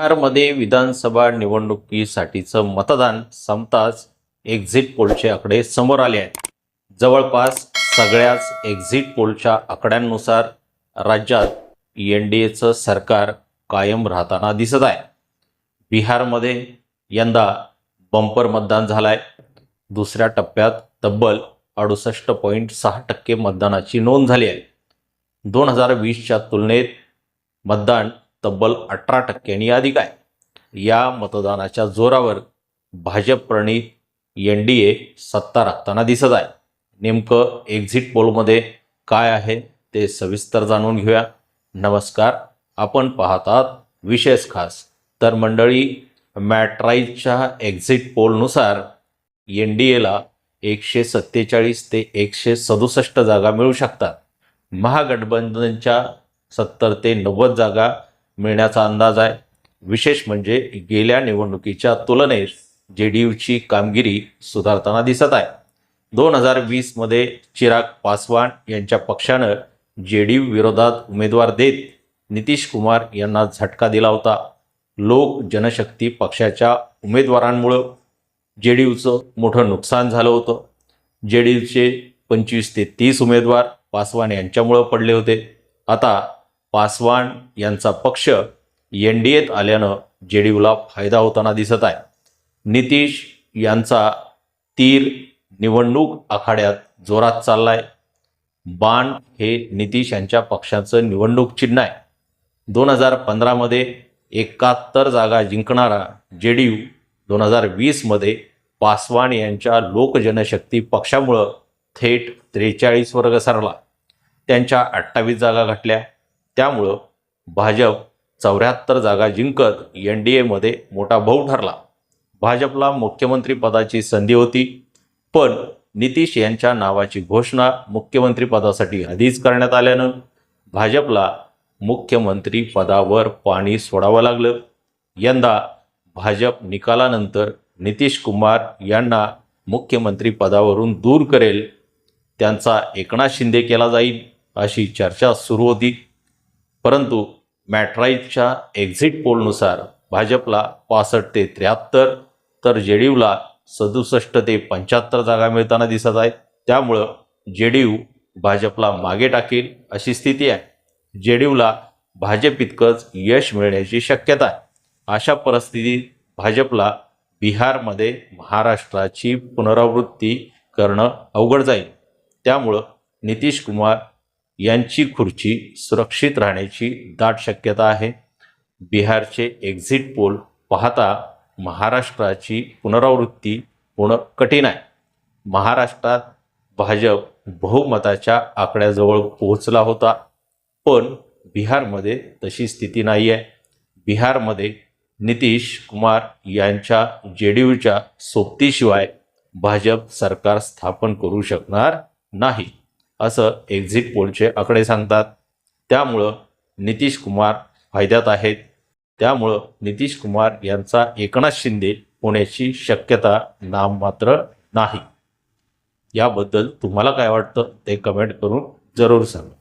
बिहारमध्ये विधानसभा निवडणुकीसाठीचं मतदान संपताच एक्झिट पोलचे आकडे समोर आले आहेत. जवळपास सगळ्याच एक्झिट पोलच्या आकड्यांनुसार राज्यात एन डी एचं सरकार कायम राहताना दिसत आहे. बिहारमध्ये यंदा बंपर मतदान झालं आहे दुसऱ्या टप्प्यात तब्बल अडुसष्ट पॉईंट सहा टक्के मतदानाची नोंद झाली आहे. दोन हजार वीसच्या तुलनेत मतदान तब्बल अठरा टक्क्यांनी अधिक आहे या मतदानाच्या जोरावर भाजप प्रणित एन डी ए सत्ता राखताना दिसत आहे. नेमकं एक्झिट पोलमध्ये काय आहे ते सविस्तर जाणून घेऊया. नमस्कार आपण पाहतात विशेष खास. तर मंडळी मॅट्राईजच्या एक्झिट पोलनुसार एन डी एला एकशे सत्तेचाळीस ते एकशे सदुसष्ट जागा मिळू शकतात. महागठबंधनच्या सत्तर ते नव्वद जागा मिळण्याचा अंदाज आहे. विशेष म्हणजे गेल्या निवडणुकीच्या तुलनेत जे डी यूची कामगिरी सुधारताना दिसत आहे. दोन हजार वीसमध्ये चिराग पासवान यांच्या पक्षानं जे डी यू विरोधात उमेदवार देत नितीश कुमार यांना झटका दिला होता. लोक जनशक्ती पक्षाच्या उमेदवारांमुळं जे डी यूचं मोठं नुकसान झालं होतं. जे डी यूचे पंचवीस ते तीस उमेदवार पासवान यांच्यामुळं पडले होते. आता पासवान यांचा पक्ष एन डी एत आल्यानं जे डी यूला फायदा होताना दिसत आहे. नितीश यांचा तीर निवडणूक आखाड्यात जोरात चाललाय. बाण हे नितीश यांच्या पक्षाचं निवडणूक चिन्ह आहे. दोन हजार पंधरामध्ये एकाहत्तर जागा जिंकणारा जे डी यू दोन हजार वीसमध्ये पासवान यांच्या लोकजनशक्ती पक्षामुळं थेट त्रेचाळीसवर घसरला त्यांच्या अठ्ठावीस जागा घटल्या त्यामुळं भाजप चौऱ्याहत्तर जागा जिंकत एन डी एमध्ये मोठा भाऊ ठरला. भाजपला मुख्यमंत्रीपदाची संधी होती पण नितीश यांच्या नावाची घोषणा मुख्यमंत्रीपदासाठी आधीच करण्यात आल्यानं भाजपला मुख्यमंत्रीपदावर पाणी सोडावं लागलं. यंदा भाजप निकालानंतर नितीश कुमार यांना मुख्यमंत्रीपदावरून दूर करेल त्यांचा एकनाथ शिंदे केला जाईल अशी चर्चा सुरू होती. परंतु मॅट्राईजच्या एक्झिट पोलनुसार भाजपला पासष्ट ते त्र्याहत्तर तर जे डी यूला सदुसष्ट ते पंच्याहत्तर जागा मिळताना दिसत आहेत. त्यामुळं जे डी यू भाजपला मागे टाकेल अशी स्थिती आहे. जे डी यूला भाजप इतकंच यश मिळण्याची शक्यता आहे. अशा परिस्थितीत भाजपला बिहारमध्ये महाराष्ट्राची पुनरावृत्ती करणं अवघड जाईल. त्यामुळं नितीश कुमार यांची खुर्ची सुरक्षित राहण्याची दाट शक्यता आहे. बिहारचे एक्झिट पोल पाहता महाराष्ट्राची पुनरावृत्ती होणं कठीण आहे. महाराष्ट्रात भाजप बहुमताच्या आकड्याजवळ पोहोचला होता. पण बिहारमध्ये तशी स्थिती नाही आहे. बिहारमध्ये नितीश कुमार यांच्या जे डी यूच्या सोबतीशिवाय भाजप सरकार स्थापन करू शकणार नाही. असं एक्झिट पोलचे आकडे सांगतात. त्यामुळं नितीश कुमार फायद्यात आहेत. त्यामुळं नितीश कुमार यांचा एकनाथ शिंदे होण्याची शक्यता नाममात्र नाही. याबद्दल तुम्हाला काय वाटतं ते कमेंट करून जरूर सांगा.